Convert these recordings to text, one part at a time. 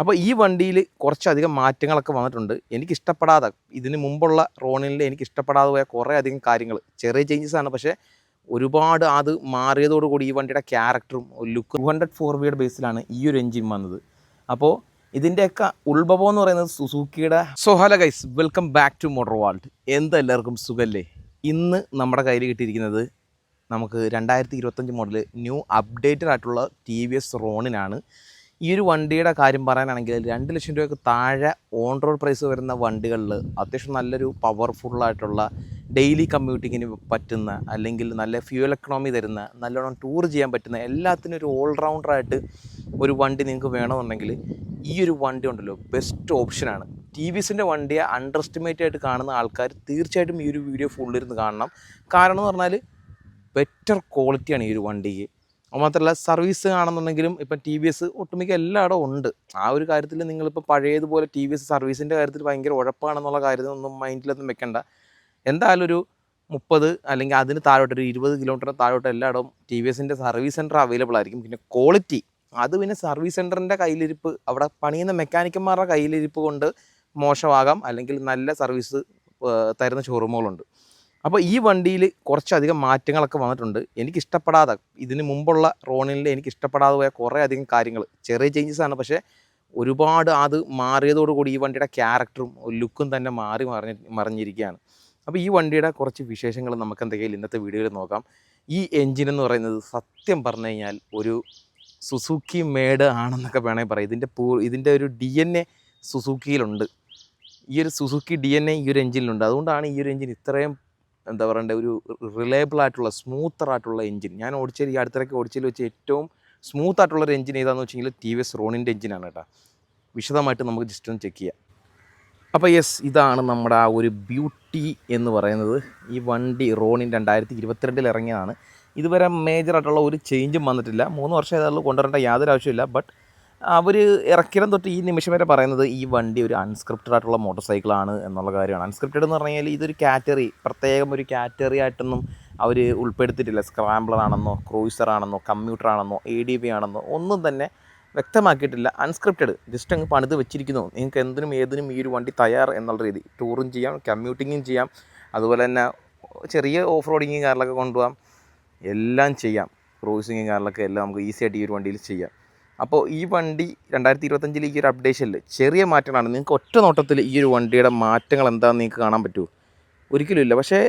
അപ്പോൾ ഈ വണ്ടിയിൽ കുറച്ചധികം മാറ്റങ്ങളൊക്കെ വന്നിട്ടുണ്ട്. എനിക്ക് ഇഷ്ടപ്പെടാതെ ഇതിന് മുമ്പുള്ള റോണിൽ എനിക്ക് ഇഷ്ടപ്പെടാതെ പോയ കുറേ അധികം കാര്യങ്ങൾ ചെറിയ ചേഞ്ചസ് ആണ്. പക്ഷേ ഒരുപാട് അത് മാറിയതോടുകൂടി ഈ വണ്ടിയുടെ ക്യാരക്ടറും look two hundred four V ബേസിലാണ് ഈ ഒരു എഞ്ചിൻ വന്നത്. അപ്പോൾ ഇതിന്റെയൊക്കെ ഉത്ഭവം എന്ന് പറയുന്നത് സുസൂക്കിയുടെ so hello guys welcome back to motor world എന്തെല്ലാവർക്കും സുഖല്ലേ? ഇന്ന് നമ്മുടെ കയ്യിൽ കിട്ടിയിരിക്കുന്നത് നമുക്ക് രണ്ടായിരത്തി ഇരുപത്തഞ്ച് മോഡൽ ന്യൂ അപ്ഡേറ്റഡ് ആയിട്ടുള്ള ടി വി എസ് റോണിനാണ്. ഈ ഒരു വണ്ടിയുടെ കാര്യം പറയാനാണെങ്കിൽ രണ്ട് ലക്ഷം രൂപയ്ക്ക് താഴെ ഓൺ റോഡ് പ്രൈസ് വരുന്ന വണ്ടികളിൽ അത്യാവശ്യം നല്ലൊരു പവർഫുള്ളായിട്ടുള്ള ഡെയിലി കമ്മ്യൂട്ടിങ്ങിന് പറ്റുന്ന അല്ലെങ്കിൽ നല്ല ഫ്യൂൽ എക്കണോമി തരുന്ന നല്ലോണം ടൂർ ചെയ്യാൻ പറ്റുന്ന എല്ലാത്തിനും ഒരു ഓൾറൗണ്ടറായിട്ട് ഒരു വണ്ടി നിങ്ങൾക്ക് വേണമെന്നുണ്ടെങ്കിൽ ഈ ഒരു വണ്ടി ഉണ്ടല്ലോ ബെസ്റ്റ് ഓപ്ഷനാണ് ടി വി എസിന്റെ വണ്ടിയെ അണ്ടർ എസ്റ്റിമേറ്റ് ആയിട്ട് കാണുന്ന ആൾക്കാർ തീർച്ചയായിട്ടും ഈ ഒരു വീഡിയോ ഫുള്ളിരുന്ന് കാണണം. കാരണം എന്ന് പറഞ്ഞാൽ ബെറ്റർ ക്വാളിറ്റിയാണ് ഈ ഒരു വണ്ടിക്ക്. മാത്രമല്ല സർവീസ് ആണെന്നുണ്ടെങ്കിലും ഇപ്പം ടി വി എസ് ഒട്ടുമിക്ക എല്ലായിടവും ഉണ്ട്. ആ ഒരു കാര്യത്തിൽ നിങ്ങളിപ്പോൾ പഴയതുപോലെ ടി വി എസ് സർവീസിന്റെ കാര്യത്തിൽ ഭയങ്കര ഉഴപ്പാണെന്നുള്ള കാര്യത്തിൽ കാര്യമൊന്നും മൈൻഡിലൊന്നും വെക്കണ്ട. എന്തായാലും ഒരു മുപ്പത് അല്ലെങ്കിൽ അതിന് താഴോട്ട് ഒരു ഇരുപത് കിലോമീറ്റർ താഴോട്ട് എല്ലായിടവും ടി വി എസിന്റെ സർവീസ് സെന്റർ അവൈലബിൾ ആയിരിക്കും. പിന്നെ ക്വാളിറ്റി അത് പിന്നെ സർവീസ് സെന്ററിന്റെ കയ്യിലിരിപ്പ് അവിടെ പണിയുന്ന മെക്കാനിക്കന്മാരുടെ കയ്യിലിരിപ്പ് കൊണ്ട് മോശമാകാം. അല്ലെങ്കിൽ നല്ല സർവീസ് തരുന്ന ഷോറൂമുകളുണ്ട് അപ്പോൾ ഈ വണ്ടിയിൽ കുറച്ചധികം മാറ്റങ്ങളൊക്കെ വന്നിട്ടുണ്ട്. എനിക്ക് ഇഷ്ടപ്പെടാതെ ഇതിന് മുമ്പുള്ള റോണിൽ എനിക്ക് ഇഷ്ടപ്പെടാതെ പോയ കുറേ അധികം കാര്യങ്ങൾ ചെറിയ ചേഞ്ചസ് ആണ്. പക്ഷേ ഒരുപാട് അത് മാറിയതോടുകൂടി ഈ വണ്ടിയുടെ ക്യാരക്ടറും ലുക്കും തന്നെ മാറി മറിഞ്ഞ് മറിഞ്ഞിരിക്കുകയാണ്. അപ്പോൾ ഈ വണ്ടിയുടെ കുറച്ച് വിശേഷങ്ങൾ നമുക്ക് എന്തെങ്കിലും ഇന്നത്തെ വീഡിയോയിൽ നോക്കാം. ഈ എൻജിൻ എന്ന് പറയുന്നത് സത്യം പറഞ്ഞു കഴിഞ്ഞാൽ ഒരു സുസുക്കി മേഡ് ആണെന്നൊക്കെ വേണമെങ്കിൽ പറയാം. ഇതിന്റെ പൂ ഇതിന്റെ ഒരു ഡി എൻ എ സുസുക്കിയിലുണ്ട് ഈ ഒരു സുസുക്കി ഡി എൻ എ ഈ ഒരു എഞ്ചിനിലുണ്ട് അതുകൊണ്ടാണ് ഈ ഒരു എഞ്ചിൻ ഇത്രയും എന്താ പറയണ്ടേ ഒരു റിലയബിൾ ആയിട്ടുള്ള സ്മൂത്തർ ആയിട്ടുള്ള എഞ്ചിൻ ഞാൻ ഓടിച്ചതിൽ ഈ അടുത്തിടയ്ക്ക് ഓടിച്ചതിൽ വെച്ച് ഏറ്റവും സ്മൂത്ത് ആയിട്ടുള്ള ഒരു എഞ്ചിൻ ഏതാണെന്ന് വെച്ചെങ്കിൽ ടി വി എസ് റോണിന്റെ എഞ്ചിനാണ് കേട്ടോ. വിശദമായിട്ട് നമുക്ക് ജസ്റ്റ് ഒന്ന് ചെക്ക് ചെയ്യാം. അപ്പോൾ യെസ് ഇതാണ് നമ്മുടെ ആ ഒരു ബ്യൂട്ടി എന്ന് പറയുന്നത്. ഈ വണ്ടി റോണിൻ രണ്ടായിരത്തി ഇരുപത്തിരണ്ടിൽ ഇറങ്ങിയതാണ്. ഇതുവരെ മേജറായിട്ടുള്ള ഒരു ചേഞ്ചും വന്നിട്ടില്ല. മൂന്ന് വർഷം ഏതായാലും കൊണ്ടുവരേണ്ട യാതൊരു ആവശ്യമില്ല ബട്ട് അവർ ഇറക്കിടം തൊട്ട് ഈ നിമിഷം വരെ പറയുന്നത് ഈ വണ്ടി ഒരു അൺസ്ക്രിപ്റ്റഡ് ആയിട്ടുള്ള മോട്ടോർ സൈക്കിളാണ് എന്നുള്ള കാര്യമാണ്. അൺസ്ക്രിപ്റ്റഡ് എന്ന് പറഞ്ഞു കഴിഞ്ഞാൽ ഇതൊരു കാറ്റഗറി പ്രത്യേകം ഒരു കാറ്റഗറി ആയിട്ടൊന്നും അവർ ഉൾപ്പെടുത്തിയിട്ടില്ല. സ്ക്രാംബ്ലർ ആണെന്നോ ക്രൂയിസർ ആണെന്നോ കമ്പ്യൂട്ടർ ആണെന്നോ എ ഡി ബി ആണെന്നോ ഒന്നും തന്നെ വ്യക്തമാക്കിയിട്ടില്ല. അൺസ്ക്രിപ്റ്റഡ് ജസ്റ്റ് അങ്ങ് പണിത് വെച്ചിരിക്കുന്നു. നിങ്ങൾക്ക് എന്തിനും ഏതിനും ഈ ഒരു വണ്ടി തയ്യാർ എന്നുള്ള രീതി. ടൂറും ചെയ്യാം കമ്മ്യൂട്ടിങ്ങും ചെയ്യാം. അതുപോലെ തന്നെ ചെറിയ ഓഫ് റോഡിങ്ങും കാറിലൊക്കെ കൊണ്ടുപോകാം. എല്ലാം ചെയ്യാം. ക്രൂസിങ്ങും കാറിലൊക്കെ എല്ലാം നമുക്ക് ഈസി ആയിട്ട് ഈ ഒരു വണ്ടിയിൽ ചെയ്യാം. അപ്പോൾ ഈ വണ്ടി രണ്ടായിരത്തി ഇരുപത്തഞ്ചിൽ ഈ ഒരു അപ്ഡേഷനിൽ ചെറിയ മാറ്റങ്ങളാണ്. നിങ്ങൾക്ക് ഒറ്റ നോട്ടത്തിൽ ഈ ഒരു വണ്ടിയുടെ മാറ്റങ്ങൾ എന്താണെന്ന് നിങ്ങൾക്ക് കാണാൻ പറ്റുമോ ഒരിക്കലും ഇല്ല. പക്ഷേ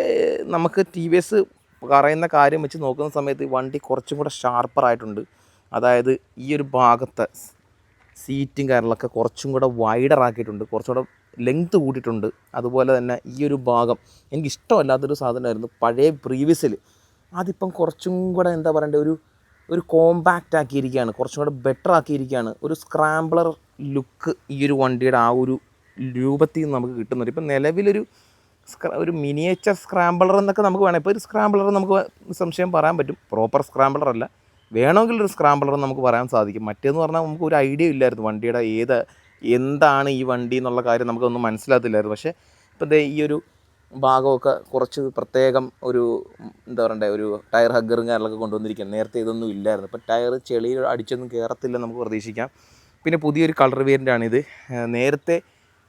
നമുക്ക് ടി വി എസ് പറയുന്ന കാര്യം വെച്ച് നോക്കുന്ന സമയത്ത് വണ്ടി കുറച്ചും കൂടെ ഷാർപ്പറായിട്ടുണ്ട് അതായത് ഈ ഒരു ഭാഗത്തെ സീറ്റും കാര്യങ്ങളൊക്കെ കുറച്ചും കൂടെ വൈഡർ ആക്കിയിട്ടുണ്ട്. കുറച്ചുകൂടെ ലെങ്ത് കൂട്ടിയിട്ടുണ്ട് അതുപോലെ തന്നെ ഈ ഒരു ഭാഗം എനിക്ക് ഇഷ്ടമല്ലാത്തൊരു സാധനമായിരുന്നു പഴയ പ്രീവിയസിൽ അതിപ്പം കുറച്ചും കൂടെ എന്താ പറയണ്ടേ ഒരു ഒരു കോമ്പാക്റ്റ് ആക്കിയിരിക്കുകയാണ്. കുറച്ചും കൂടെ ബെറ്റർ ആക്കിയിരിക്കുകയാണ്. ഒരു സ്ക്രാംബ്ലർ ലുക്ക് ഈ ഒരു വണ്ടിയുടെ ആ ഒരു രൂപത്തിൽ നിന്ന് നമുക്ക് കിട്ടുന്നുണ്ട്. ഇപ്പം നിലവിലൊരു ഒരു മിനിയേച്ചർ സ്ക്രാംബ്ലർ എന്നൊക്കെ നമുക്ക് വേണം. ഇപ്പോൾ ഒരു സ്ക്രാംബ്ലർ നമുക്ക് സംശയം പറയാൻ പറ്റും. പ്രോപ്പർ സ്ക്രാംബ്ലർ അല്ല. വേണമെങ്കിൽ ഒരു സ്ക്രാംബ്ലർ നമുക്ക് പറയാൻ സാധിക്കും. മറ്റേന്ന് പറഞ്ഞാൽ നമുക്ക് ഒരു ഐഡിയ ഇല്ലായിരുന്നു വണ്ടിയുടെ ഏത് എന്താണ് ഈ വണ്ടി എന്നുള്ള കാര്യം നമുക്കൊന്നും മനസ്സിലാത്തില്ലായിരുന്നു പക്ഷേ ഇപ്പോൾ ഈ ഒരു ഭാഗമൊക്കെ കുറച്ച് പ്രത്യേകം ഒരു എന്താ പറയണ്ടേ ഒരു ടയർ ഹഗ്ഗറും കാര്യങ്ങളൊക്കെ കൊണ്ടുവന്നിരിക്കുകയാണ്. നേരത്തെ ഇതൊന്നും ഇല്ലായിരുന്നു. ഇപ്പം ടയർ ചെളിയിൽ അടിച്ചൊന്നും കയറത്തില്ല നമുക്ക് പ്രതീക്ഷിക്കാം. പിന്നെ പുതിയൊരു കളർ വേരിന്റാണിത് നേരത്തെ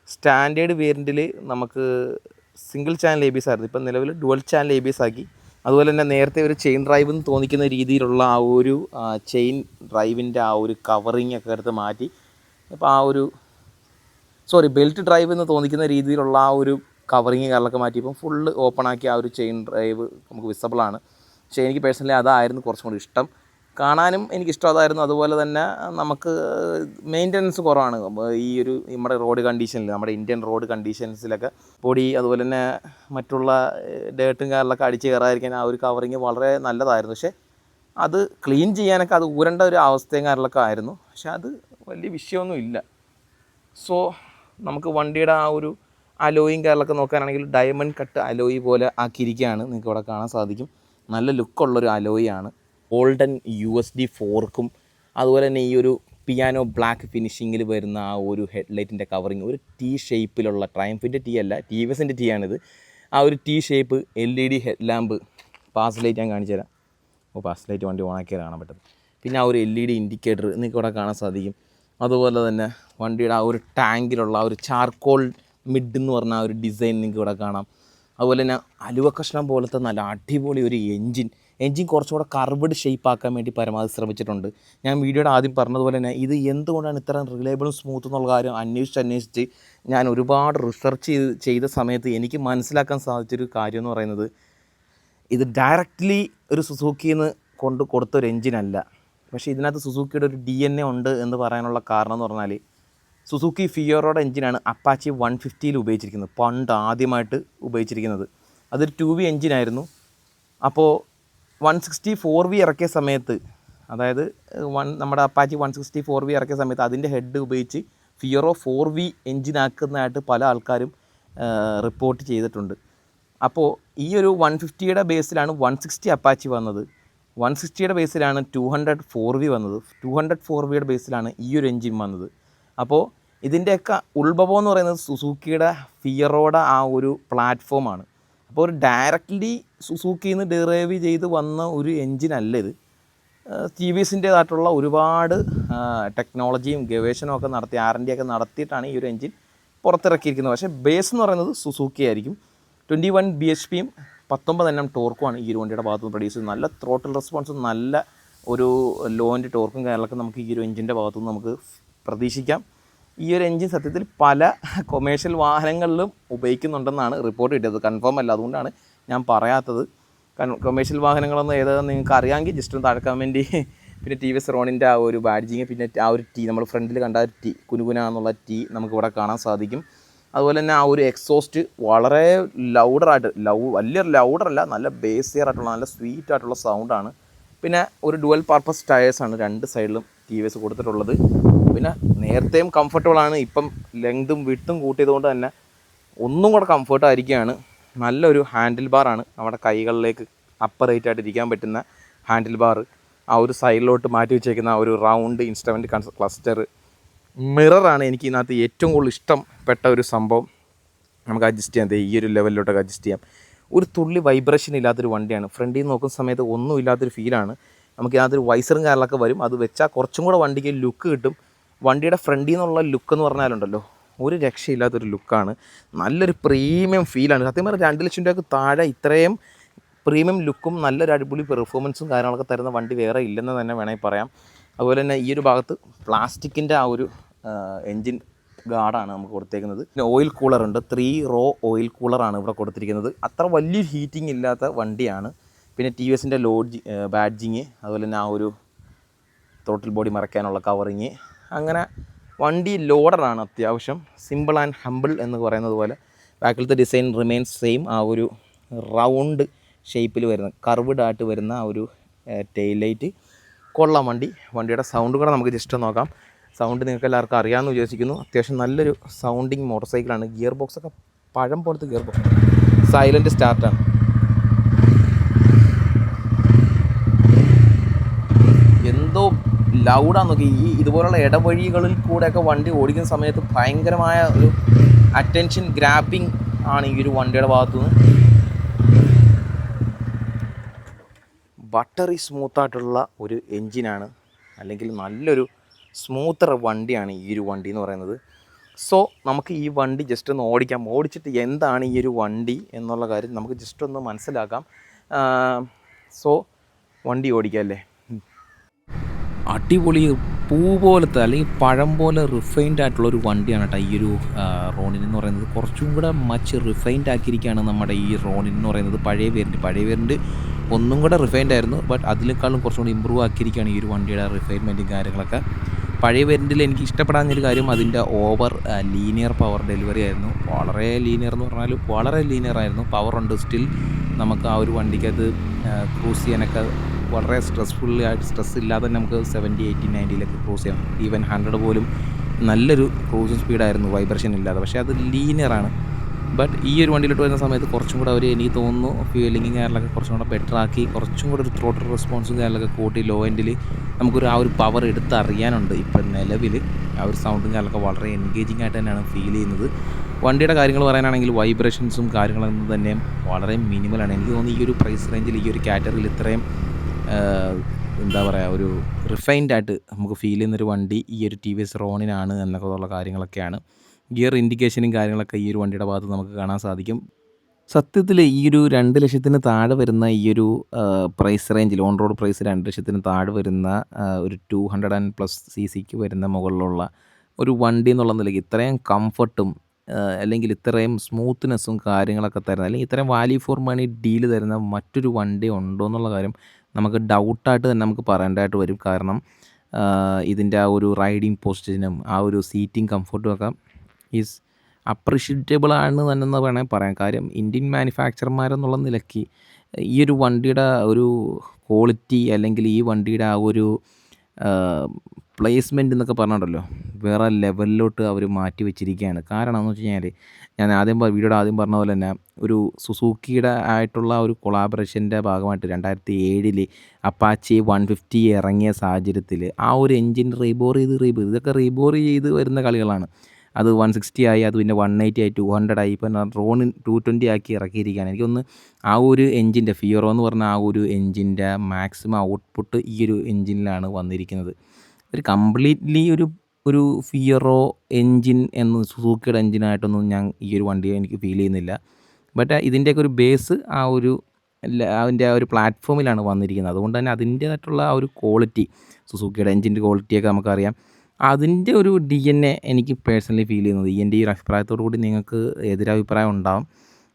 സ്റ്റാൻഡേർഡ് വേരിയന്റിൽ നമുക്ക് single channel A B S ആയിരുന്നു. ഇപ്പം നിലവിൽ dual channel A B S ആക്കി. അതുപോലെ തന്നെ നേരത്തെ ഒരു ചെയിൻ ഡ്രൈവ് എന്ന് തോന്നിക്കുന്ന രീതിയിലുള്ള ആ ഒരു ചെയിൻ ഡ്രൈവിന്റെ ആ ഒരു കവറിങ് ഒക്കെ എടുത്ത് മാറ്റി. ഇപ്പോൾ ആ ഒരു സോറി ബെൽറ്റ് ഡ്രൈവ് എന്ന് തോന്നിക്കുന്ന രീതിയിലുള്ള ആ ഒരു കവറിങ് കാര്യങ്ങളൊക്കെ മാറ്റി ഇപ്പം ഫുള്ള് ഓപ്പൺ ആക്കി ആ ഒരു ചെയിൻ ഡ്രൈവ് നമുക്ക് വിസിബിളാണ് പക്ഷേ എനിക്ക് പേഴ്സണലി അതായിരുന്നു കുറച്ചും കൂടി ഇഷ്ടം. കാണാനും എനിക്കിഷ്ടം അതായിരുന്നു. അതുപോലെ തന്നെ നമുക്ക് മെയിന്റനൻസ് കുറവാണ്. ഈ ഒരു നമ്മുടെ റോഡ് കണ്ടീഷനിൽ നമ്മുടെ ഇന്ത്യൻ റോഡ് കണ്ടീഷൻസിലൊക്കെ പൊടി അതുപോലെ തന്നെ മറ്റുള്ള ഡേട്ടും കാറിലൊക്കെ അടിച്ച് കയറാതിരിക്കാൻ ആ ഒരു കവറിങ് വളരെ നല്ലതായിരുന്നു. പക്ഷേ അത് ക്ലീൻ ചെയ്യാനൊക്കെ അത് ഊരേണ്ട ഒരു അവസ്ഥയും കാര്യങ്ങളൊക്കെ ആയിരുന്നു. പക്ഷേ അത് വലിയ വിഷയമൊന്നും ഇല്ല സോ നമുക്ക് വണ്ടിയുടെ ആ ഒരു അലോയും കാര്യങ്ങളൊക്കെ നോക്കാനാണെങ്കിൽ ഡയമണ്ട് കട്ട് അലോയി പോലെ ആക്കിയിരിക്കുകയാണ്. നിങ്ങൾക്ക് ഇവിടെ കാണാൻ സാധിക്കും. നല്ല ലുക്കുള്ളൊരു അലോയാണ് ഗോൾഡൻ യു എസ് ഡി ഫോർക്കും അതുപോലെ തന്നെ ഈ ഒരു പിയാനോ ബ്ലാക്ക് ഫിനിഷിങ്ങിൽ വരുന്ന ആ ഒരു ഹെഡ്ലൈറ്റിന്റെ കവറിങ് ഒരു ടീ ഷേപ്പിലുള്ള ട്രയംഫിന്റെ ടീ അല്ല ടി വി എസിന്റെ ടീ ആണിത്. ആ ഒരു T shape L E D head lamp pass light ഞാൻ കാണിച്ചു തരാം. ഓ പാസ് ലൈറ്റ് വണ്ടി ഓണാക്കിയാൽ കാണാൻ പറ്റും. പിന്നെ ആ ഒരു എൽ ഇ ഡി ഇൻഡിക്കേറ്റർ നിങ്ങൾക്ക് ഇവിടെ കാണാൻ സാധിക്കും. അതുപോലെ തന്നെ വണ്ടിയുടെ ആ ഒരു ടാങ്കിലുള്ള ആ ഒരു ചാർക്കോൾ മിഡ് എന്ന് പറഞ്ഞ ഒരു ഡിസൈൻ നിങ്ങൾക്ക് ഇവിടെ കാണാം. അതുപോലെ തന്നെ അലുവ കഷ്ണം പോലത്തെ നല്ല അടിപൊളി ഒരു എൻജിൻ എൻജിൻ കുറച്ചുകൂടെ കർവ്ഡ് ഷേപ്പ് ആക്കാൻ വേണ്ടി പരമാവധി ശ്രമിച്ചിട്ടുണ്ട്. ഞാൻ വീഡിയോയുടെ ആദ്യം പറഞ്ഞതുപോലെ തന്നെ ഇത് എന്തുകൊണ്ടാണ് ഇത്ര റിലയബിളും സ്മൂത്ത് എന്നുള്ള കാര്യം അന്വേഷിച്ച് അന്വേഷിച്ച് ഞാൻ ഒരുപാട് റിസർച്ച് ചെയ്ത് ചെയ്ത സമയത്ത് എനിക്ക് മനസ്സിലാക്കാൻ സാധിച്ചൊരു കാര്യം എന്ന് പറയുന്നത് ഇത് ഡയറക്റ്റ്ലി ഒരു സുസൂക്കിയിൽ നിന്ന് കൊണ്ട് കൊടുത്തൊരു എൻജിനല്ല പക്ഷേ ഇതിനകത്ത് സുസൂക്കിയുടെ ഒരു ഡി എൻ എ ഉണ്ട് എന്ന് പറയാനുള്ള കാരണം എന്ന് പറഞ്ഞാൽ സുസുക്കി ഫിയോറോയുടെ എഞ്ചിനാണ് അപ്പാച്ചി വൺ ഫിഫ്റ്റിയിൽ ഉപയോഗിച്ചിരിക്കുന്നത്. പണ്ട് ആദ്യമായിട്ട് ഉപയോഗിച്ചിരിക്കുന്നത്. അതൊരു ടു വി എഞ്ചിനായിരുന്നു അപ്പോൾ വൺ സിക്സ്റ്റി ഫോർ വി ഇറക്കിയ സമയത്ത് അതായത് വൺ നമ്മുടെ Apache one sixty four V ഇറക്കിയ സമയത്ത് അതിന്റെ ഹെഡ് ഉപയോഗിച്ച് ഫിയറോ ഫോർ വി എഞ്ചിനാക്കുന്നതായിട്ട് പല ആൾക്കാരും റിപ്പോർട്ട് ചെയ്തിട്ടുണ്ട്. അപ്പോൾ ഈ ഒരു വൺ ഫിഫ്റ്റിയുടെ ബേസിലാണ് വൺ സിക്സ്റ്റി അപ്പാച്ചി വന്നത്. വൺ സിക്സ്റ്റിയുടെ ബേസിലാണ് ടു ഹൺഡ്രഡ് ഫോർ വി വന്നത്. ടു ഹൺഡ്രഡ് ഫോർ വിയുടെ ബേസിലാണ് ഈ ഒരു എഞ്ചിൻ വന്നത്. അപ്പോൾ ഇതിന്റെയൊക്കെ ഉത്ഭവം എന്ന് പറയുന്നത് സുസൂക്കിയുടെ ഫിയറോടെ ആ ഒരു പ്ലാറ്റ്ഫോമാണ് അപ്പോൾ ഒരു ഡയറക്റ്റ്ലി സുസൂക്കിയിൽ നിന്ന് ഡിറൈവ് ചെയ്ത് വന്ന ഒരു എൻജിനല്ല ഇത്. ടി വി എസിന്റേതായിട്ടുള്ള ഒരുപാട് ടെക്നോളജിയും ഗവേഷണവും ഒക്കെ നടത്തി ആർ എൻ ഡി ഒക്കെ നടത്തിയിട്ടാണ് ഈ ഒരു എൻജിൻ പുറത്തിറക്കിയിരിക്കുന്നത്. പക്ഷേ ബേസ് എന്ന് പറയുന്നത് സുസൂക്കി ആയിരിക്കും. ട്വന്റി വൺ ബി എച്ച് പിയും പത്തൊമ്പത് എണ്ണം ടോർക്കുമാണ് ഈ ഒരു വണ്ടിയുടെ ഭാഗത്ത് നിന്ന് പ്രൊഡ്യൂസ് ചെയ്യുന്നത്. നല്ല ത്രോട്ടിൽ റെസ്പോൺസും നല്ല ഒരു ലോന്റെ ടോർക്കും കാര്യങ്ങളൊക്കെ നമുക്ക് ഈ ഒരു എഞ്ചിന്റെ ഭാഗത്തുനിന്ന് നമുക്ക് പ്രതീക്ഷിക്കാം. ഈ ഒരു എൻജിൻ സത്യത്തിൽ പല കൊമേഴ്ഷ്യൽ വാഹനങ്ങളിലും ഉപയോഗിക്കുന്നുണ്ടെന്നാണ് റിപ്പോർട്ട് കിട്ടിയത്. കൺഫേം അല്ല. അതുകൊണ്ടാണ് ഞാൻ പറയാത്തത്. കൊമേഴ്ഷ്യൽ വാഹനങ്ങളൊന്നും ഏതാണെന്ന് നിങ്ങൾക്ക് അറിയാമെങ്കിൽ ജസ്റ്റ് ഒന്ന് താഴെ കമന്റ് പിന്നെ ടി വി എസ് റോണിന്റെ ആ ഒരു ബാഡ്ജിങ് പിന്നെ ആ ഒരു ടീ നമ്മൾ ഫ്രണ്ടിൽ കണ്ട ഒരു ടീ കുനുകുന എന്നുള്ള ടീ നമുക്ക് ഇവിടെ കാണാൻ സാധിക്കും. അതുപോലെ തന്നെ ആ ഒരു എക്സോസ്റ്റ് വളരെ ലൗഡറായിട്ട് ലൗ വലിയ ലൗഡറല്ല നല്ല ബേസിയർ ആയിട്ടുള്ള നല്ല സ്വീറ്റ് ആയിട്ടുള്ള സൗണ്ടാണ് പിന്നെ ഒരു ഡുവൽ പർപ്പസ് ടയേഴ്സാണ് രണ്ട് സൈഡിലും ടി വി എസ് കൊടുത്തിട്ടുള്ളത്. പിന്നെ നേരത്തെയും കംഫർട്ടബിൾ ആണ്. ഇപ്പം ലെങ്തും വിട്ടും കൂട്ടിയതുകൊണ്ട് തന്നെ ഒന്നും കൂടെ കംഫർട്ട് ആയിരിക്കുകയാണ്. നല്ലൊരു ഹാൻഡിൽ ബാറാണ് നമ്മുടെ കൈകളിലേക്ക് അപ്പറേറ്റ് ആയിട്ട് ഇരിക്കാൻ പറ്റുന്ന ഹാൻഡിൽ ബാർ ആ ഒരു സൈഡിലോട്ട് മാറ്റി വെച്ചേക്കുന്ന ഒരു റൗണ്ട് ഇൻസ്ട്രുമെന്റ് ക്ലസ്റ്റർ മിററാണ് എനിക്ക് ഇതിനകത്ത് ഏറ്റവും കൂടുതൽ ഇഷ്ടപ്പെട്ട ഒരു സംഭവം. നമുക്ക് അഡ്ജസ്റ്റ് ചെയ്യാം. ഈ ഒരു ലെവലിലോട്ടൊക്കെ അഡ്ജസ്റ്റ് ചെയ്യാം. ഒരു തുള്ളി വൈബ്രേഷൻ ഇല്ലാത്തൊരു വണ്ടിയാണ്. ഫ്രണ്ടിൽ നിന്ന് നോക്കുന്ന സമയത്ത് ഒന്നും ഇല്ലാത്തൊരു ഫീലാണ് നമുക്ക് ഇതിനകത്തൊരു വൈസറും കാര്യങ്ങളൊക്കെ വരും. അത് വെച്ചാൽ കുറച്ചും കൂടെ വണ്ടിക്ക് ലുക്ക് കിട്ടും. വണ്ടിയുടെ ഫ്രണ്ടിൽ നിന്നുള്ള ലുക്ക് എന്ന് പറഞ്ഞാലുണ്ടല്ലോ ഒരു രക്ഷയില്ലാത്തൊരു ലുക്കാണ് നല്ലൊരു പ്രീമിയം ഫീലാണ് സത്യം പറഞ്ഞാൽ രണ്ട് ലക്ഷം രൂപയ്ക്ക് താഴെ ഇത്രയും പ്രീമിയം ലുക്കും നല്ലൊരു അടിപൊളി പെർഫോമൻസും കാര്യങ്ങളൊക്കെ തരുന്ന വണ്ടി വേറെ ഇല്ലെന്ന് തന്നെ വേണമെങ്കിൽ പറയാം. അതുപോലെ തന്നെ ഈ ഒരു ഭാഗത്ത് പ്ലാസ്റ്റിക്കിന്റെ ആ ഒരു എൻജിൻ ഗാർഡാണ് നമുക്ക് കൊടുത്തേക്കുന്നത്. പിന്നെ ഓയിൽ കൂളർ ഉണ്ട്. ത്രീ റോ ഓയിൽ കൂളറാണ് ഇവിടെ കൊടുത്തിരിക്കുന്നത്. അത്ര വലിയൊരു ഹീറ്റിംഗ് ഇല്ലാത്ത വണ്ടിയാണ്. പിന്നെ ടി വി എസിന്റെ ലോഡ്ജി ബാഡ്ജിങ് അതുപോലെ തന്നെ ആ ഒരു തോട്ടിൽ ബോഡി മറയ്ക്കാനുള്ള കവറിങ് അങ്ങനെ വണ്ടി ലോഡറാണ് അത്യാവശ്യം. സിമ്പിൾ ആൻഡ് ഹമ്പിൾ എന്ന് പറയുന്നത് പോലെ ബാക്കിലത്തെ ഡിസൈൻ റിമെയിൻസ് സെയിം ആ ഒരു റൗണ്ട് ഷേപ്പിൽ വരുന്ന കർവ്ഡ് ആയിട്ട് വരുന്ന ആ ഒരു ടെയിൽ ലൈറ്റ് കൊള്ളാം വണ്ടി. വണ്ടിയുടെ സൗണ്ട് കൂടെ നമുക്ക് ജസ്റ്റ് നോക്കാം. സൗണ്ട് നിങ്ങൾക്ക് എല്ലാവർക്കും അറിയാമെന്ന് വിചാരിക്കുന്നു അത്യാവശ്യം നല്ലൊരു സൗണ്ടിങ് മോട്ടോർ സൈക്കിളാണ് ഗിയർ ബോക്സൊക്കെ പഴം പോലത്തെ ഗിയർ ബോക്സ് സൈലന്റ് സ്റ്റാർട്ടാണ് എന്തോ ലൗഡാന്ന് നോക്കി ഈ ഇതുപോലുള്ള ഇടവഴികളിൽ കൂടെയൊക്കെ വണ്ടി ഓടിക്കുന്ന സമയത്ത് ഭയങ്കരമായ ഒരു അറ്റൻഷൻ ഗ്രാപ്പിംഗ് ആണ് ഈ ഒരു വണ്ടിയുടെ ഭാഗത്തുനിന്ന്. ബട്ടറി സ്മൂത്തായിട്ടുള്ള ഒരു എൻജിനാണ് അല്ലെങ്കിൽ നല്ലൊരു സ്മൂത്തർ വണ്ടിയാണ് ഈ ഒരു വണ്ടി എന്ന് പറയുന്നത്. സോ നമുക്ക് ഈ വണ്ടി ജസ്റ്റ് ഒന്ന് ഓടിക്കാം. ഓടിച്ചിട്ട് എന്താണ് ഈ ഒരു വണ്ടി എന്നുള്ള കാര്യം നമുക്ക് ജസ്റ്റ് ഒന്ന് മനസ്സിലാക്കാം. സോ വണ്ടി ഓടിക്കാം അല്ലേ? അടിപൊളി പൂ പോലത്തെ അല്ലെങ്കിൽ പഴം പോലെ റിഫൈൻഡ് ആയിട്ടുള്ള ഒരു വണ്ടിയാണ് കേട്ടോ ഈ ഒരു റോണിൻ എന്ന് പറയുന്നത്. കുറച്ചും കൂടെ മച്ച് റിഫൈൻഡ് ആക്കിയിരിക്കുകയാണ് നമ്മുടെ ഈ റോണിൻ എന്ന് പറയുന്നത്. പഴയ വേരിന്റെ പഴയ വേരിന്റെ ഒന്നും കൂടെ റിഫൈൻഡ് ആയിരുന്നു. ബട്ട് അതിനേക്കാളും കുറച്ചും കൂടി ഇമ്പ്രൂവ് ആക്കിയിരിക്കുകയാണ് ഈ ഒരു വണ്ടിയുടെ റിഫൈൻമെന്റും കാര്യങ്ങളൊക്കെ. പഴയ വേരിയന്റിൽ എനിക്ക് ഇഷ്ടപ്പെടാൻ ഒരു കാര്യം അതിന്റെ ഓവർ ലീനിയർ പവർ ഡെലിവറി ആയിരുന്നു. വളരെ ലീനിയർ എന്ന് പറഞ്ഞാൽ വളരെ ലീനിയർ ആയിരുന്നു. പവർ ഉണ്ട് സ്റ്റിൽ നമുക്ക് ആ ഒരു വണ്ടിക്കകത്ത് ക്രൂസ് ചെയ്യാനൊക്കെ വളരെ സ്ട്രെസ്ഫുൾ ആയിട്ട് സ്ട്രെസ് ഇല്ലാതെ തന്നെ നമുക്ക് സെവന്റി എയ്റ്റി നയന്റിയിലൊക്കെ ക്രൂസ് ചെയ്യാം. ഈവൻ ഹൺഡ്രഡ് പോലും നല്ലൊരു ക്രൂസിങ് സ്പീഡായിരുന്നു വൈബ്രേഷൻ ഇല്ലാതെ. പക്ഷേ അത് ലീനിയറാണ് ബട്ട് ഈ ഒരു വണ്ടിയിലോട്ട് വരുന്ന സമയത്ത് കുറച്ചും കൂടെ അവർ എനിക്ക് തോന്നുന്നു ഫ്യൂലിങ്ങും കാര്യങ്ങളൊക്കെ കുറച്ചും കൂടെ ബെറ്റർ ആക്കി കുറച്ചും കൂടെ ഒരു ത്രോട്ടർ റെസ്പോൺസും കാര്യങ്ങളൊക്കെ കൂട്ടി ലോ എൻഡിൽ നമുക്കൊരു ആ ഒരു പവർ എടുത്തറിയാനുണ്ട് ഇപ്പം നിലവിൽ ആ ഒരു സൗണ്ടും കാര്യങ്ങളൊക്കെ വളരെ എൻഗേജിങ് ആയിട്ട് തന്നെയാണ് ഫീൽ ചെയ്യുന്നത്. വണ്ടിയുടെ കാര്യങ്ങൾ പറയാനാണെങ്കിൽ വൈബ്രേഷൻസും കാര്യങ്ങളൊന്നും തന്നെ വളരെ മിനിമലാണ് എനിക്ക് തോന്നുന്നു ഈ ഒരു പ്രൈസ് റേഞ്ചിൽ ഈ ഒരു കാറ്റഗറിയിൽ ഇത്രയും എന്താ പറയുക ഒരു റിഫൈൻഡ് ആയിട്ട് നമുക്ക് ഫീൽ ചെയ്യുന്നൊരു വണ്ടി ഈ ഒരു ടി വി എസ് റോണിനാണ് എന്നൊക്കെ ഉള്ള കാര്യങ്ങളൊക്കെയാണ്. ഗിയർ ഇൻഡിക്കേഷനും കാര്യങ്ങളൊക്കെ ഈ ഒരു വണ്ടിയുടെ ഭാഗത്ത് നമുക്ക് കാണാൻ സാധിക്കും. സത്യത്തിൽ ഈ ഒരു രണ്ട് ലക്ഷത്തിന് താഴെ വരുന്ന ഈ ഒരു പ്രൈസ് റേഞ്ചിൽ ഓൺ റോഡ് പ്രൈസ് രണ്ട് ലക്ഷത്തിന് താഴെ വരുന്ന ഒരു two hundred and plus C സിക്ക് വരുന്ന മുകളിലുള്ള ഒരു വണ്ടി എന്നുള്ള നിലയ്ക്ക് ഇത്രയും കംഫർട്ടും അല്ലെങ്കിൽ ഇത്രയും സ്മൂത്ത്നെസ്സും കാര്യങ്ങളൊക്കെ തരുന്ന അല്ലെങ്കിൽ ഇത്രയും വാല്യൂ ഫോർ മണി ഡീൽ തരുന്ന മറ്റൊരു വണ്ടി ഉണ്ടോ എന്നുള്ള കാര്യം നമുക്ക് ഡൗട്ടായിട്ട് തന്നെ നമുക്ക് പറയേണ്ടതായിട്ട് വരും. കാരണം ഇതിന്റെ ആ ഒരു റൈഡിങ് പൊസിഷനും ആ ഒരു സീറ്റിംഗ് കംഫർട്ടും ഒക്കെ ഈസ് അപ്രിഷ്യേറ്റബിൾ ആണ് തന്നെ വേണമെങ്കിൽ പറയാം. കാര്യം ഇന്ത്യൻ മാനുഫാക്ചർമാരെന്നുള്ള നിലയ്ക്ക് ഈ ഒരു വണ്ടിയുടെ ഒരു ക്വാളിറ്റി അല്ലെങ്കിൽ ഈ വണ്ടിയുടെ ആ ഒരു പ്ലേസ്മെന്റ് എന്നൊക്കെ പറഞ്ഞുണ്ടല്ലോ വേറെ ലെവലിലോട്ട് അവർ മാറ്റി വെച്ചിരിക്കുകയാണ്. കാരണം എന്ന് വെച്ച് കഴിഞ്ഞാൽ ഞാൻ ആദ്യം വീഡിയോയുടെ ആദ്യം പറഞ്ഞ പോലെ തന്നെ ഒരു സുസൂക്കിയുടെ ആയിട്ടുള്ള ഒരു കൊളാബറേഷന്റെ ഭാഗമായിട്ട് രണ്ടായിരത്തി ഏഴിൽ അപ്പാച്ചി വൺ ഫിഫ്റ്റി ഇറങ്ങിയ സാഹചര്യത്തിൽ ആ ഒരു എൻജിൻ റീബോർ ചെയ്ത് റീബോർ ഇതൊക്കെ റീബോർ ചെയ്ത് വരുന്ന കളികളാണ്. അത് വൺ സിക്സ്റ്റി ആയി അത് പിന്നെ വൺ എയ്റ്റി ആയി ടു ഹൺഡ്രഡ് ആയി ഇപ്പം റോണിൻ ടു ട്വന്റി ആക്കി ഇറക്കിയിരിക്കുകയാണ്. എനിക്കൊന്ന് ആ ഒരു എൻജിന്റെ ഫിയറോ എന്ന് പറഞ്ഞ ആ ഒരു എൻജിന്റെ മാക്സിമം ഔട്ട്പുട്ട് ഈ ഒരു എൻജിനിലാണ് വന്നിരിക്കുന്നത്. ഒരു കംപ്ലീറ്റ്ലി ഒരു ഒരു ഫിയറോ എൻജിൻ എന്ന് സുസൂക്കിയുടെ എൻജിനായിട്ടൊന്നും ഞാൻ ഈ ഒരു വണ്ടിയെ എനിക്ക് ഫീൽ ചെയ്യുന്നില്ല. ബട്ട് ഇതിന്റെയൊക്കെ ഒരു ബേസ് ആ ഒരു അതിന്റെ ആ ഒരു പ്ലാറ്റ്ഫോമിലാണ് വന്നിരിക്കുന്നത്. അതുകൊണ്ട് തന്നെ അതിന്റേതായിട്ടുള്ള ആ ഒരു ക്വാളിറ്റി സുസൂക്കിയുടെ എൻജിന്റെ ക്വാളിറ്റിയൊക്കെ നമുക്കറിയാം. അതിന്റെ ഒരു ഡി എൻ എ എനിക്ക് പേഴ്സണലി ഫീൽ ചെയ്യുന്നത്. എന്റെ ഈ ഒരു അഭിപ്രായത്തോടു കൂടി നിങ്ങൾക്ക് എതിരഭിപ്രായം ഉണ്ടാകും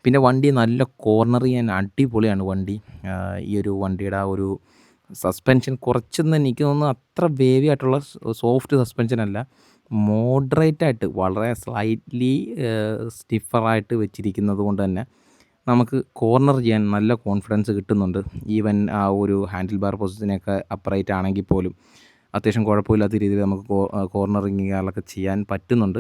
പിന്നെ വണ്ടി നല്ല കോർണർ ചെയ്യാൻ അടിപൊളിയാണ് വണ്ടി. ഈ ഒരു വണ്ടിയുടെ ആ ഒരു സസ്പെൻഷൻ കുറച്ചൊന്നും എനിക്ക് തോന്നുന്നു അത്ര വേവി ആയിട്ടുള്ള സോഫ്റ്റ് സസ്പെൻഷൻ അല്ല. മോഡറേറ്റ് ആയിട്ട് വളരെ സ്ലൈറ്റ്ലി സ്റ്റിഫറായിട്ട് വെച്ചിരിക്കുന്നത് കൊണ്ട് തന്നെ നമുക്ക് കോർണർ ചെയ്യാൻ നല്ല കോൺഫിഡൻസ് കിട്ടുന്നുണ്ട്. ഈവൻ ആ ഒരു ഹാൻഡിൽ ബാർ പൊസിഷനൊക്കെ അപ്രൈറ്റ് ആണെങ്കിൽ പോലും അത്യാവശ്യം കുഴപ്പമില്ലാത്ത രീതിയിൽ നമുക്ക് കോർണറിങ് കാര്യങ്ങളൊക്കെ ചെയ്യാൻ പറ്റുന്നുണ്ട്.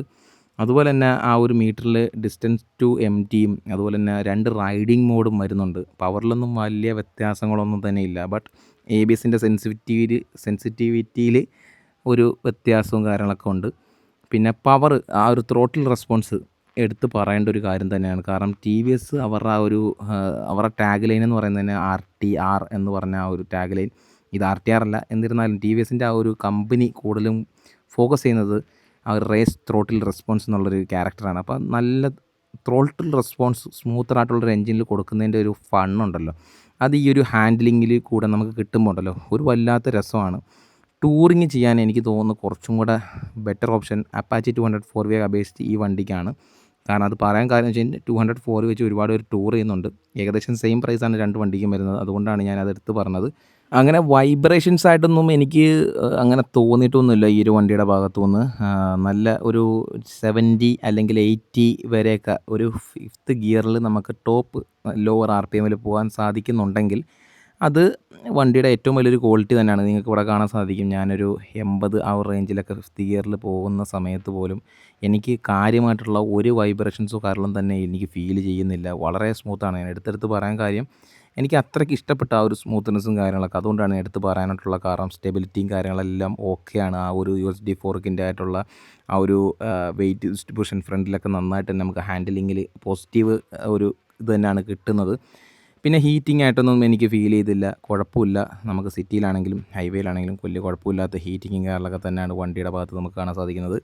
അതുപോലെ തന്നെ ആ ഒരു മീറ്ററിൽ ഡിസ്റ്റൻസ് ടു എം ടിയും അതുപോലെ തന്നെ രണ്ട് റൈഡിംഗ് മോഡും വരുന്നുണ്ട്. പവറിലൊന്നും വലിയ വ്യത്യാസങ്ങളൊന്നും തന്നെ ഇല്ല. ബട്ട് എ ബി എസിന്റെ സെൻസിറ്റിവിറ്റി സെൻസിറ്റിവിറ്റിയിൽ ഒരു വ്യത്യാസവും കാര്യങ്ങളൊക്കെ ഉണ്ട്. പിന്നെ പവർ ആ ഒരു ത്രോട്ടിൽ റെസ്പോൺസ് എടുത്ത് പറയേണ്ട ഒരു കാര്യം തന്നെയാണ്. കാരണം ടി വി എസ് അവരുടെ ആ ഒരു അവരുടെ ടാഗ് ലൈൻ എന്ന് പറയുന്നത് തന്നെ ആർ ടി ആർ എന്ന് പറഞ്ഞ ആ ഒരു ടാഗ് ലൈൻ ഇത് ആർ ടി ആർ അല്ല. എന്നിരുന്നാലും ടി വി എസിന്റെ ആ ഒരു കമ്പനി കൂടുതലും ഫോക്കസ് ചെയ്യുന്നത് ആ ഒരു റേസ് ത്രോട്ടിൽ റെസ്പോൺസ് എന്നുള്ളൊരു ക്യാരക്ടറാണ് അപ്പോൾ നല്ല ത്രോട്ടിൽ റെസ്പോൺസ് സ്മൂത്തറായിട്ടുള്ളൊരു എൻജിനിൽ കൊടുക്കുന്നതിന്റെ ഒരു ഫണ്ണുണ്ടല്ലോ അത് ഈ ഒരു ഹാൻഡിലിങ്ങിൽ കൂടെ നമുക്ക് കിട്ടുമ്പോൾ ഉണ്ടല്ലോ ഒരു വല്ലാത്ത രസമാണ്. ടൂറിങ് ചെയ്യാൻ എനിക്ക് തോന്നുന്നു കുറച്ചും കൂടെ better option Apache two hundred four V അപേക്ഷിച്ച് ഈ വണ്ടിക്കാണ്. കാരണം അത് പറയാൻ കാര്യം വെച്ച് കഴിഞ്ഞാൽ ടു ഹൺഡ്രഡ് ഫോർ വെച്ച് ഒരുപാട് പേര് ടൂർ ചെയ്യുന്നുണ്ട്. ഏകദേശം സെയിം പ്രൈസാണ് രണ്ട് വണ്ടിക്കും വരുന്നത്. അതുകൊണ്ടാണ് ഞാൻ അത് എടുത്ത് പറഞ്ഞത്. അങ്ങനെ വൈബ്രേഷൻസ് ആയിട്ടൊന്നും എനിക്ക് അങ്ങനെ തോന്നിയിട്ടൊന്നുമില്ല ഈ ഒരു വണ്ടിയുടെ ഭാഗത്തു നിന്ന് നല്ല ഒരു സെവന്റി അല്ലെങ്കിൽ എയ്റ്റി വരെയൊക്കെ ഒരു ഫിഫ്ത്ത് ഗിയറിൽ നമുക്ക് ടോപ്പ് ലോവർ ആർ പി എമ്മിൽ പോകാൻ സാധിക്കുന്നുണ്ടെങ്കിൽ അത് വണ്ടിയുടെ ഏറ്റവും വലിയൊരു ക്വാളിറ്റി തന്നെയാണ്. നിങ്ങൾക്ക് ഇവിടെ കാണാൻ സാധിക്കും. ഞാനൊരു എൺപത് ആ റേഞ്ചിലൊക്കെ ഫിഫ്ത്ത് ഗിയറിൽ പോകുന്ന സമയത്ത് പോലും എനിക്ക് കാര്യമായിട്ടുള്ള ഒരു വൈബ്രേഷൻസോ കാരണം തന്നെ എനിക്ക് ഫീൽ ചെയ്യുന്നില്ല. വളരെ സ്മൂത്താണ് ഞാൻ എടുത്തെടുത്ത് പറയാൻ കാര്യം എനിക്ക് അത്രയ്ക്ക് ഇഷ്ടപ്പെട്ട ആ ഒരു സ്മൂത്ത്നെസ്സും കാര്യങ്ങളൊക്കെ അതുകൊണ്ടാണ് എടുത്ത് പറയാനായിട്ടുള്ള കാരണം സ്റ്റെബിലിറ്റിയും കാര്യങ്ങളെല്ലാം ഓക്കെയാണ് ആ ഒരു യു എസ് ഡി ഫോർക്കിന്റെ ആയിട്ടുള്ള ആ ഒരു വെയിറ്റ് ഡിസ്ട്രിബ്യൂഷൻ ഫ്രണ്ടിലൊക്കെ നന്നായിട്ട് തന്നെ നമുക്ക് ഹാൻഡിലിങ്ങിൽ പോസിറ്റീവ് ഒരു ഇത് തന്നെയാണ് കിട്ടുന്നത്. പിന്നെ ഹീറ്റിംഗ് ആയിട്ടൊന്നും എനിക്ക് ഫീൽ ചെയ്തില്ല. കുഴപ്പമില്ല. നമുക്ക് സിറ്റിയിലാണെങ്കിലും ഹൈവേയിലാണെങ്കിലും വലിയ കുഴപ്പമില്ലാത്ത ഹീറ്റിങ്ങും കാര്യങ്ങളൊക്കെ തന്നെയാണ് വണ്ടിയുടെ ഭാഗത്ത് നമുക്ക് കാണാൻ സാധിക്കുന്നത്.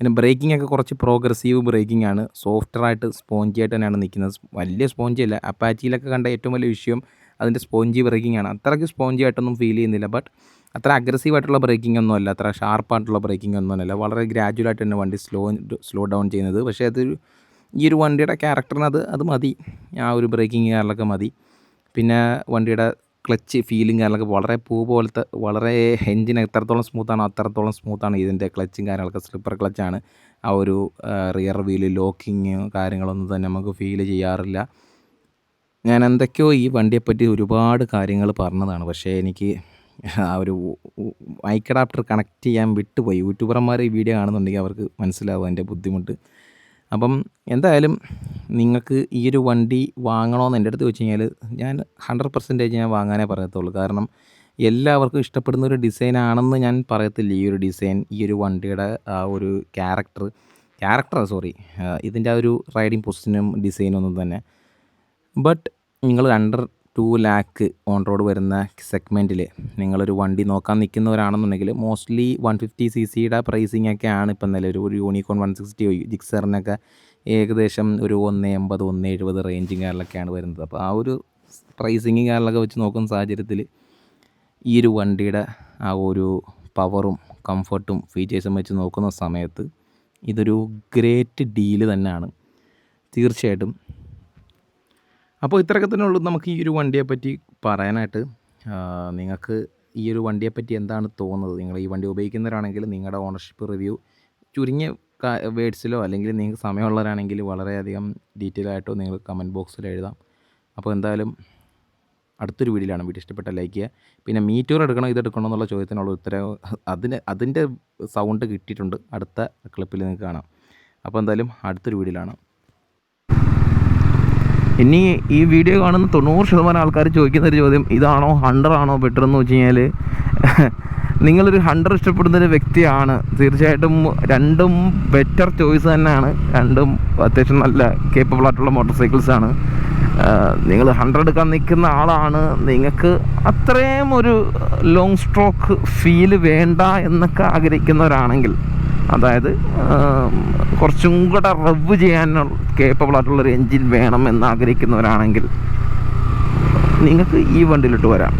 പിന്നെ ബ്രേക്കിംഗ് ഒക്കെ കുറച്ച് പ്രോഗ്രസീവ് ബ്രേക്കിംഗ് ആണ്. സോഫ്റ്റർ ആയിട്ട് സ്പോഞ്ചി ആയിട്ട് തന്നെയാണ് നിൽക്കുന്നത്. വലിയ സ്പോഞ്ചി അല്ല. അപ്പാച്ചിയിലൊക്കെ കണ്ട ഏറ്റവും വലിയ വിഷയം അതിന്റെ സ്പോഞ്ചി ബ്രേക്കിംഗ് ആണ്. അത്രയ്ക്ക് സ്പോഞ്ചി ആയിട്ടൊന്നും ഫീൽ ചെയ്യുന്നില്ല. ബട്ട് അത്ര അഗ്രസീവ് ആയിട്ടുള്ള ബ്രേക്കിംഗ് ഒന്നും അല്ല. അത്ര ഷാർപ്പായിട്ടുള്ള ബ്രേക്കിംഗ് ഒന്നും അല്ല. വളരെ ഗ്രാജുവലായിട്ട് തന്നെ വണ്ടി സ്ലോ സ്ലോ ഡൗൺ ചെയ്യുന്നത്. പക്ഷേ അതൊരു ഈ ഒരു വണ്ടിയുടെ ക്യാരക്ടറിന് അത് അത് മതി. ആ ഒരു ബ്രേക്കിംഗ് കാറിലൊക്കെ മതി. പിന്നെ വണ്ടിയുടെ ക്ലച്ച് ഫീലിംഗ് കാര്യങ്ങളൊക്കെ വളരെ പൂ പോലത്തെ വളരെ എൻജിൻ എത്രത്തോളം സ്മൂത്താണോ അത്രത്തോളം സ്മൂത്താണ് ഇതിന്റെ ക്ലച്ചും കാര്യങ്ങളൊക്കെ. സ്ലിപ്പർ ക്ലച്ചാണ് ആ ഒരു റിയർ വീൽ ലോക്കിങ് കാര്യങ്ങളൊന്നും തന്നെ നമുക്ക് ഫീൽ ചെയ്യാറില്ല. ഞാൻ എന്തൊക്കെയോ ഈ വണ്ടിയെപ്പറ്റി ഒരുപാട് കാര്യങ്ങൾ പറഞ്ഞതാണ്. പക്ഷേ എനിക്ക് ആ ഒരു മൈക്കഡാപ്റ്റർ കണക്ട് ചെയ്യാൻ വിട്ടുപോയി. യൂട്യൂബർമാർ ഈ വീഡിയോ കാണുന്നുണ്ടെങ്കിൽ അവർക്ക് മനസ്സിലാവും അതിന്റെ ബുദ്ധിമുട്ട്. അപ്പം എന്തായാലും നിങ്ങൾക്ക് ഈ ഒരു വണ്ടി വാങ്ങണമെന്ന് എന്റെ അടുത്ത് വെച്ച് കഴിഞ്ഞാൽ ഞാൻ ഹൺഡ്രഡ് പെർസെന്റേജ് ഞാൻ വാങ്ങാനേ പറയത്തുള്ളൂ. കാരണം എല്ലാവർക്കും ഇഷ്ടപ്പെടുന്ന ഒരു ഡിസൈൻ ആണെന്ന് ഞാൻ പറയത്തില്ല. ഈ ഒരു ഡിസൈൻ ഈ ഒരു വണ്ടിയുടെ ആ ഒരു ക്യാരക്ടർ ക്യാരക്ടർ സോറി ഇതിന്റെ ആ ഒരു റൈഡിങ് പൊസിഷനും ഡിസൈനൊന്നും തന്നെ. ബട്ട് നിങ്ങൾ under two lakh on road വരുന്ന സെഗ്മെന്റിൽ നിങ്ങളൊരു വണ്ടി നോക്കാൻ നിൽക്കുന്നവരാണെന്നുണ്ടെങ്കിൽ മോസ്റ്റ്ലി വൺ ഫിഫ്റ്റി സി സിയുടെ പ്രൈസിംഗ് ആണ് ഇപ്പം നിലവിൽ ഒരു യൂണിക്കോൺ വൺ സിക്സ്റ്റി ജിക്സറിനൊക്കെ ഏകദേശം ഒരു ഒന്ന് എൺപത് ഒന്ന് എഴുപത് റേഞ്ചും കാര്യങ്ങളൊക്കെയാണ് വരുന്നത്. അപ്പോൾ ആ ഒരു പ്രൈസിങ് കാര്യങ്ങളൊക്കെ വെച്ച് നോക്കുന്ന സാഹചര്യത്തിൽ ഈ ഒരു വണ്ടിയുടെ ആ ഒരു പവറും കംഫർട്ടും ഫീച്ചേഴ്സും വെച്ച് നോക്കുന്ന സമയത്ത് ഇതൊരു ഗ്രേറ്റ് ഡീൽ തന്നെയാണ്. തീർച്ചയായിട്ടും അപ്പോൾ ഇത്രയൊക്കെ തന്നെ ഉള്ളൂ നമുക്ക് ഈ ഒരു വണ്ടിയെപ്പറ്റി പറയാനായിട്ട്. നിങ്ങൾക്ക് ഈ ഒരു വണ്ടിയെപ്പറ്റി എന്താണ് തോന്നുന്നത്? നിങ്ങൾ ഈ വണ്ടി ഉപയോഗിക്കുന്നവരാണെങ്കിൽ നിങ്ങളുടെ ഓണർഷിപ്പ് റിവ്യൂ ചുരുങ്ങിയ വേഡ്സിലോ അല്ലെങ്കിൽ നിങ്ങൾക്ക് സമയമുള്ളവരാണെങ്കിൽ വളരെയധികം ഡീറ്റെയിൽ ആയിട്ടോ നിങ്ങൾ കമന്റ് ബോക്സിൽ എഴുതാം. അപ്പോൾ എന്തായാലും അടുത്തൊരു വീഡിയോയിലാണ്. വീഡിയോ ഇഷ്ടപ്പെട്ട ലൈക്ക് ചെയ്യുക. പിന്നെ മീറ്റൂർ എടുക്കണോ ഇത് എടുക്കണോ എന്നുള്ള ചോദ്യത്തിനുള്ള ഉത്തരം അതിന് അതിന്റെ സൗണ്ട് കിട്ടിയിട്ടുണ്ട്. അടുത്ത ക്ലിപ്പിൽ നിങ്ങൾക്ക് കാണാം. അപ്പോൾ എന്തായാലും അടുത്തൊരു വീഡിയോയിലാണ്. ഇനി ഈ വീഡിയോ കാണുന്ന തൊണ്ണൂറ് ശതമാനം ആൾക്കാർ ചോദിക്കുന്ന ഒരു ചോദ്യം ഇതാണോ ഹണ്ടർ ആണോ ബെറ്റർ എന്ന് വെച്ച് കഴിഞ്ഞാൽ നിങ്ങളൊരു ഹണ്ടർ ഇഷ്ടപ്പെടുന്ന ഒരു വ്യക്തിയാണ്. തീർച്ചയായിട്ടും രണ്ടും ബെറ്റർ ചോയ്സ് തന്നെയാണ്. രണ്ടും അത്യാവശ്യം നല്ല കേപ്പബിൾ ആയിട്ടുള്ള മോട്ടോർ സൈക്കിൾസ് ആണ്. നിങ്ങൾ ഹൺഡ്രഡ് എടുക്കാൻ നിൽക്കുന്ന ആളാണ്. നിങ്ങൾക്ക് അത്രയും ഒരു ലോങ് സ്ട്രോക്ക് ഫീൽ വേണ്ട എന്നൊക്കെ ആഗ്രഹിക്കുന്നവരാണെങ്കിൽ അതായത് കുറച്ചും കൂടെ റവ് ചെയ്യാൻ കേപ്പബിൾ ആയിട്ടുള്ളൊരു എൻജിൻ വേണം എന്ന് ആഗ്രഹിക്കുന്നവരാണെങ്കിൽ നിങ്ങൾക്ക് ഈ വണ്ടിയിലിട്ട് വരാം.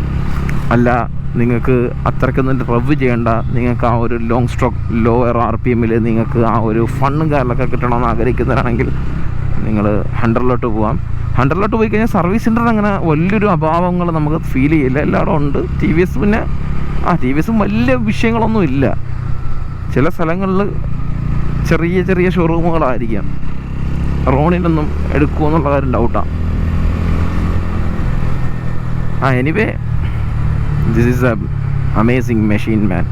അല്ല നിങ്ങൾക്ക് അത്രയ്ക്കൊന്നും റവ് ചെയ്യേണ്ട നിങ്ങൾക്ക് ആ ഒരു long stroke lower R P എമ്മിൽ നിങ്ങൾക്ക് ആ ഒരു ഫണ്ണും കാര്യങ്ങളൊക്കെ കിട്ടണമെന്ന് ആഗ്രഹിക്കുന്നവരാണെങ്കിൽ നിങ്ങൾ ഹൺഡ്രഡിലോട്ട് പോകാം ഹൺഡ്രഡിലോട്ട് പോയി കഴിഞ്ഞാൽ സർവീസ് സെന്റർ അങ്ങനെ വലിയൊരു അഭാവങ്ങൾ നമുക്ക് ഫീൽ ചെയ്യില്ല. എല്ലായിടും ഉണ്ട്. ടി വി എസ് പിന്നെ ആ ടി വി എസും വലിയ വിഷയങ്ങളൊന്നും ഇല്ല. ചില സ്ഥലങ്ങളിൽ ചെറിയ ചെറിയ ഷോറൂമുകളായിരിക്കാം റോണിലൊന്നും എടുക്കുമോ എന്നുള്ള കാര്യം ഡൗട്ടാണ് ആ. Anyway this is a amazing machine man